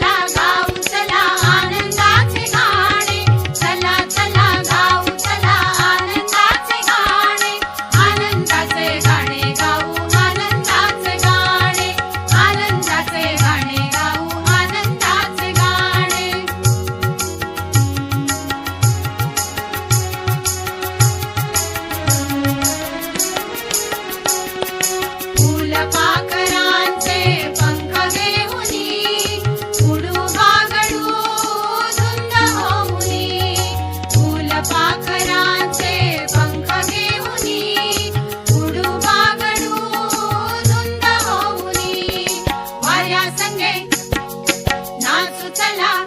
la பசங்க நான் சுத்தலாம்